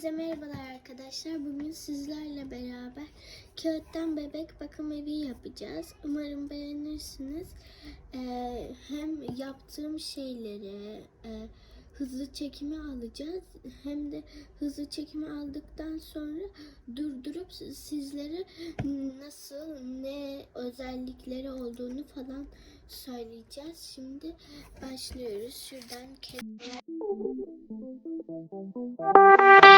Herkese merhabalar arkadaşlar. Bugün sizlerle beraber kağıttan bebek bakım evi yapacağız. Umarım beğenirsiniz. Ee, hem yaptığım şeyleri e, hızlı çekimi alacağız. Hem de hızlı çekimi aldıktan sonra durdurup sizlere nasıl ne özellikleri olduğunu falan söyleyeceğiz. Şimdi başlıyoruz. Şuradan ke- Arkadaşlar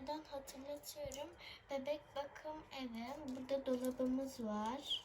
tekrardan hatırlatıyorum. Bebek bakım evi. Burada dolabımız var.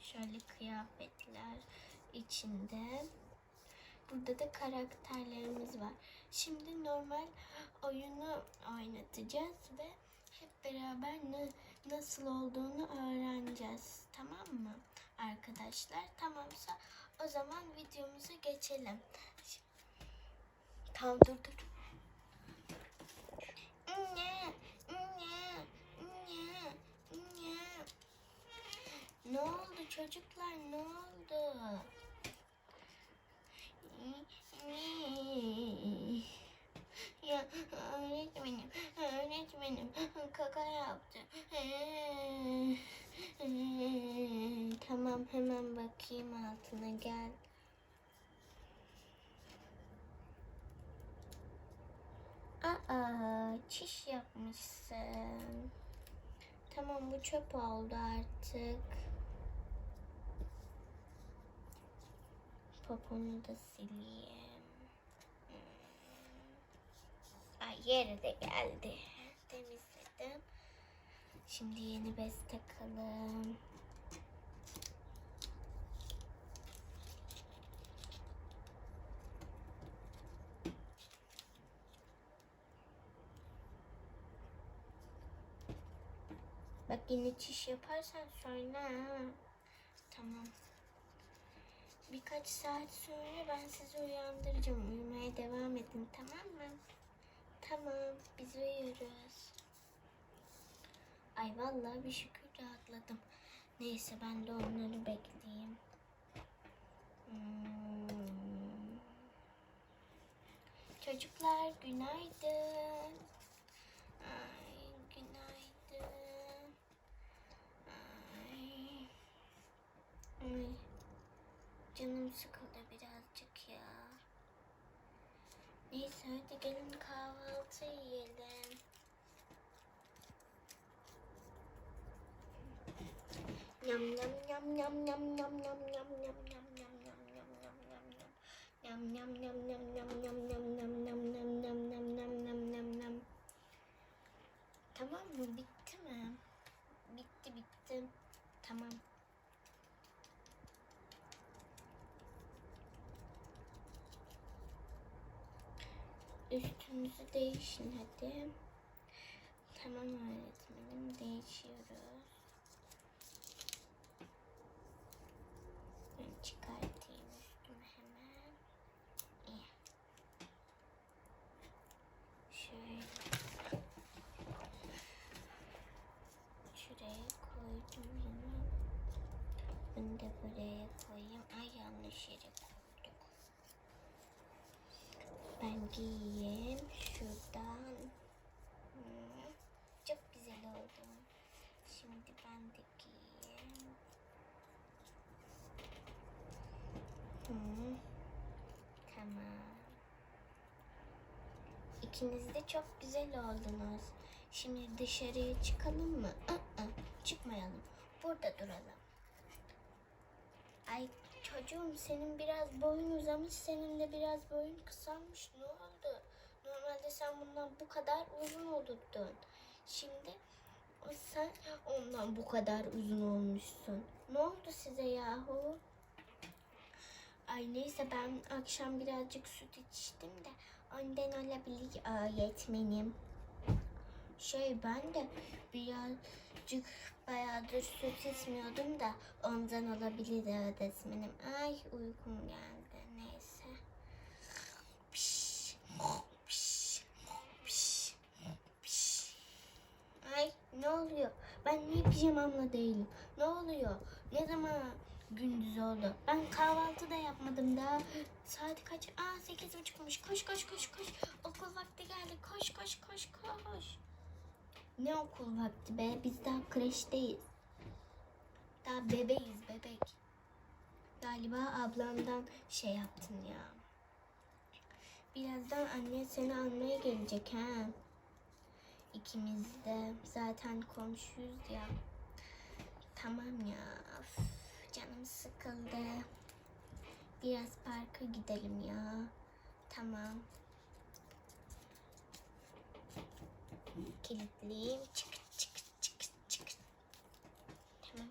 Şöyle kıyafetler içinde. Burada da karakterlerimiz var. Şimdi normal oyunu oynatacağız ve hep beraber ne, nasıl olduğunu öğreneceğiz. Tamam mı arkadaşlar? Tamamsa o zaman videomuza geçelim. Tamam dur dur. Anne, anne, anne, anne. Ne oldu çocuklar ne oldu? Ya öğretmenim, öğretmenim kaka yaptı. Tamam hemen bakayım altına gel. Aa, çiş yapmışsın. Tamam bu çöp oldu artık. Poponu da sileyim. Ay yeri de geldi. Temizledim. Şimdi yeni bez takalım. Yine çiş yaparsan söyle. Tamam. Birkaç saat sonra ben sizi uyandıracağım. Uyumaya devam edin tamam mı? Tamam biz uyuyoruz. Ay vallahi bir şükür rahatladım. Neyse ben de onları bekleyeyim. Hmm. Çocuklar günaydın. Ay günaydın. Ay. Ay. Canım sıkıldı birazcık ya. Neyse hadi gelin kahvaltı yiyelim. Yam yam yam yam yam yam yam yam yam yam yam yam yam yam yam yam. Yam yam yam yam yam yam yam yam yam yam yam yam yam yam yam yam. Tamam mı? Bitti mi? Bitti bitti. Tamam. Üstünüzü değişin hadi. Tamam öğretmenim değişiyoruz. Ben çıkartayım üstümü hemen. İyi. Şöyle. Şuraya koydum yine. Bunu da buraya koyayım. Ay yanlış yere koyduk. Ben giyeyim şuradan. Çok güzel oldu. Şimdi ben de giyeyim. Hmm, Tamam. İkiniz de çok güzel oldunuz. Şimdi dışarıya çıkalım mı? Aa, çıkmayalım. Burada duralım. Ay çocuğum senin biraz boyun uzamış, senin de biraz boyun kısalmış. Ne oldu? Normalde sen bundan bu kadar uzun olurdun. Şimdi sen ondan bu kadar uzun olmuşsun. Ne oldu size yahu? Ay neyse ben akşam birazcık süt içtim de ondan olabilir öğretmenim. Şey ben de birazcık bayağıdır süt içmiyordum da ondan olabilir öğretmenim. Ay uykum geldi neyse. Ay ne oluyor? Ben niye pijamamla değilim? Ne oluyor? Ne zaman gündüz oldu? Ben kahvaltı da yapmadım daha. Saat kaç? Aa sekiz buçukmuş. Koş koş koş koş. Okul vakti geldi. Koş koş koş koş. Ne okul vakti be? Biz daha kreşteyiz. Daha bebeğiz bebek. Galiba ablamdan şey yaptın ya. Birazdan anne seni almaya gelecek ha. İkimiz de zaten komşuyuz ya. Tamam ya. Üf, canım sıkıldı. Biraz parka gidelim ya. Tamam. Kilitliyim. Çık çık çık çık. Tamam.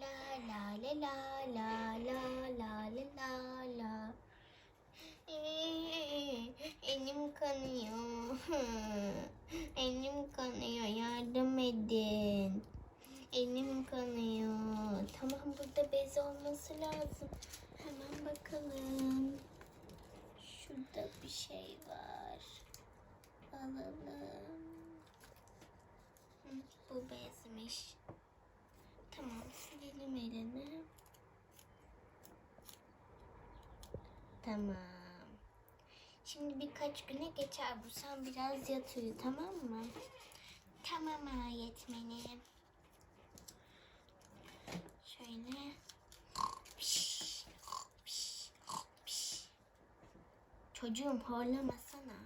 La la la la la la la la la la. Elim kanıyor. Elim kanıyor. Yardım edin. Elim kanıyor. Tamam burada bez olması lazım. Hemen bakalım. Şurada bir şey var. Alalım. Bu bezmiş. Tamam silelim elini. Tamam. Şimdi birkaç güne geçer bu. Sen biraz yat uyu tamam mı? Tamam öğretmenim. Şöyle. Çocuğum horlamasana.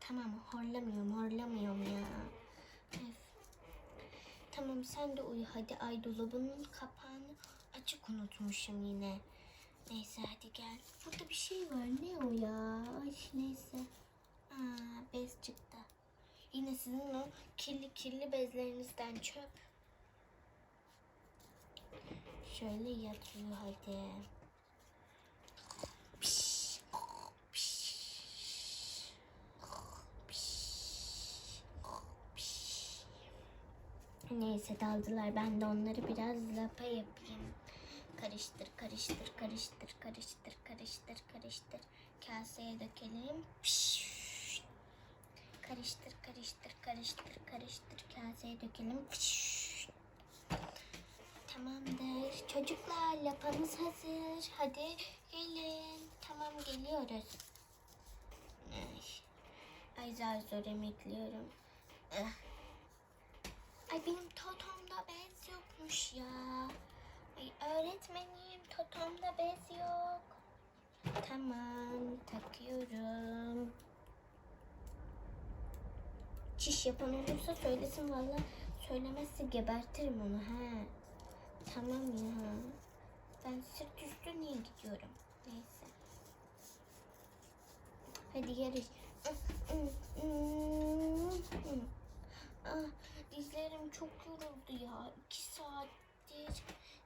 Tamam horlamıyorum horlamıyorum ya. Öf. Tamam sen de uyu hadi ay dolabının kapağını açık unutmuşum yine. Neyse hadi gel. Burada bir şey var ne o ya? Ay neyse. Aa, bez çıktı. Yine sizin o kirli kirli bezlerinizden çöp. Şöyle yatıyor hadi. Piş, piş, piş, piş. Neyse daldılar. Ben de onları biraz lapa yapayım. Karıştır, karıştır, karıştır, karıştır, karıştır, karıştır. Kaseye dökelim. Piş. Karıştır, karıştır, karıştır, karıştır. Kaseye dökelim. Piş. Tamamdır. Çocuklar lapamız hazır. Hadi gelin. Tamam geliyoruz. Ay, Ay zar zor emekliyorum. Ah. Ay benim totomda bez yokmuş ya. Ay öğretmenim totomda bez yok. Tamam takıyorum. Çiş yapan olursa söylesin valla. Söylemezse gebertirim onu ha. Tamam ya. Ben sırt üstü niye gidiyorum? Neyse. Hadi yarış. Ah, dizlerim çok yoruldu ya. İki saattir.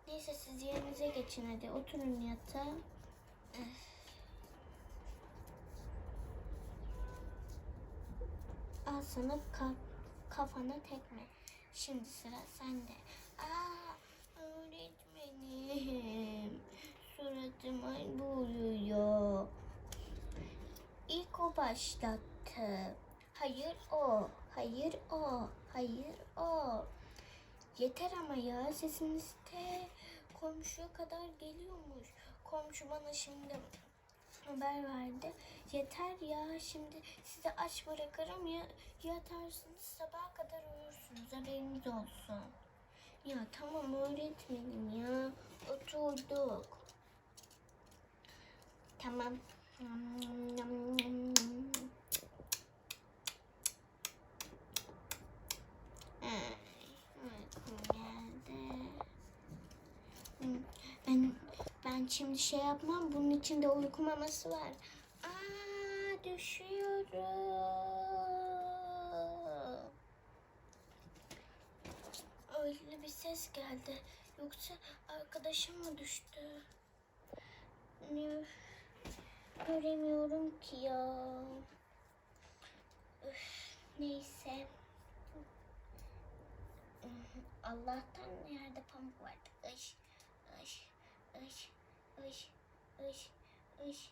Neyse siz yerinize geçin hadi. Oturun yatağa. Al sana ka- kafana tekme. Şimdi sıra sende. Aa, öğretmenim. Suratıma vuruyor. İlk o başlattı. Hayır o. Hayır o. Hayır o. Yeter ama ya sesiniz de komşuya kadar geliyormuş. Komşu bana şimdi haber verdi. Yeter ya şimdi sizi aç bırakırım ya yatarsınız sabaha kadar uyursunuz haberiniz olsun. Ya tamam öğretmenim ya oturduk. Tamam. Ay, uykum geldi. Ben ben şimdi şey yapmam. Bunun içinde uyku maması var. Aa düşüyorum. Öyle bir ses geldi. Yoksa arkadaşım mı düştü? Ne? Göremiyorum ki ya. Üf, neyse. Allah'tan yerde pamuk vardı. Iş, ış, ış, ış, ış, ış.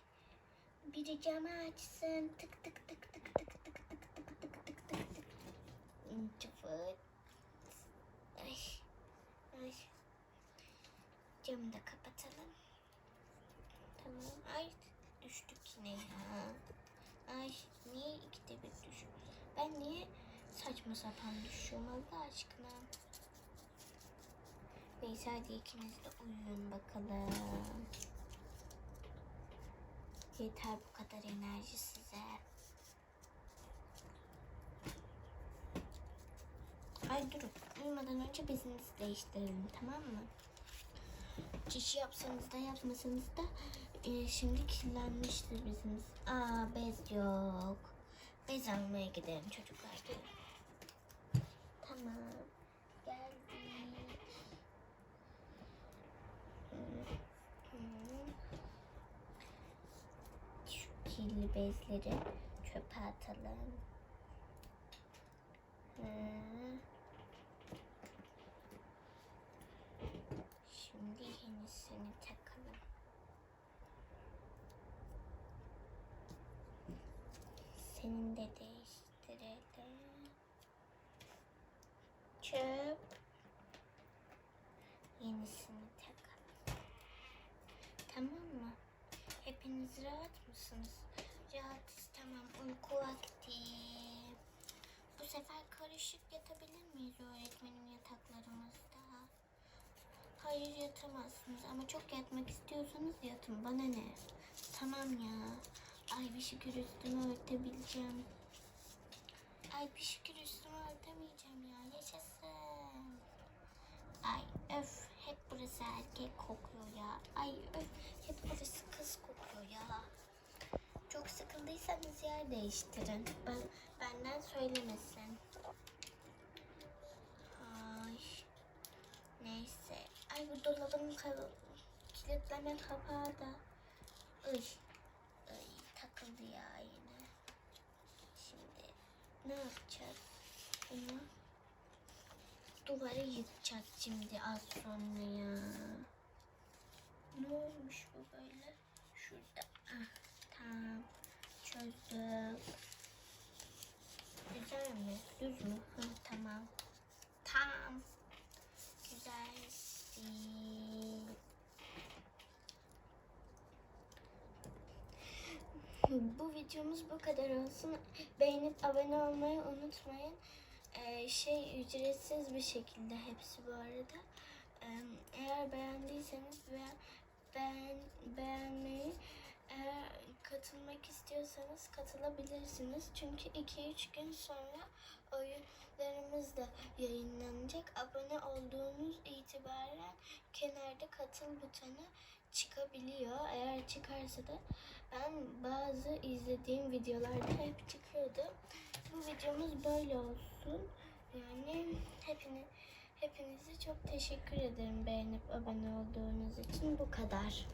Biri camı açsın. Tık tık tık tık tık tık tık tık tık tık tık tık. Çıfıt. Ay, ay. Camı da kapatalım. Tamam. Ay düştük yine ya. Ay niye ikide bir düşüyorum? Ben niye saçma sapan düşüyorum Allah aşkına? Neyse hadi ikiniz de uyuyun bakalım. Yeter bu kadar enerji size. Ay durun. Uyumadan önce bezinizi değiştirelim tamam mı? Çişi yapsanız da yapmasanız da e, şimdi kirlenmiştir beziniz. Aa bez yok. Bez almaya gidelim çocuklar. Gelin. Tamam. Geldik. Şu bezleri çöpe atalım. Hı. Şimdi yenisini takalım. Senin de değiştirelim. Çöp. Yenisini takalım. Tamam mı? Hepiniz rahat mısınız? Rahatız tamam. Uyku vakti. Bu sefer karışık yatabilir miyiz öğretmenim yataklarımızda? Hayır yatamazsınız ama çok yatmak istiyorsanız yatın. Bana ne? Tamam ya. Ay bir şükür üstümü örtebileceğim. Ay bir şükür üstümü örtemeyeceğim ya. Yaşasın. Ay öf hep burası erkek kokuyor ya. Ay öf hep burası kız kokuyor ya. Çok sıkıldıysanız yer değiştirin. Ben benden söylemesin. Ay. Neyse. Ay bu dolabın kilitleme kapağı da. Ay. Ay takıldı ya yine. Şimdi ne yapacağız? Bunu duvarı yıkacağız şimdi az sonra ya. Ne olmuş bu böyle? Şurada. Ah, tamam. Çözdük. Güzel mi? Düz mü? Hı, tamam. Tamam. Güzel. Bu videomuz bu kadar olsun. Beğenip abone olmayı unutmayın. Ee, şey ücretsiz bir şekilde hepsi bu arada. Ee, eğer beğendiyseniz beğen, beğen, beğenmeyi Eğer katılmak istiyorsanız katılabilirsiniz. Çünkü 2-3 gün sonra oyunlarımız da yayınlanacak. Abone olduğunuz itibaren kenarda katıl butonu çıkabiliyor. Eğer çıkarsa da ben bazı izlediğim videolarda hep çıkıyordu. Bu videomuz böyle olsun. Yani hepiniz Hepinize çok teşekkür ederim beğenip abone olduğunuz için. Bu kadar.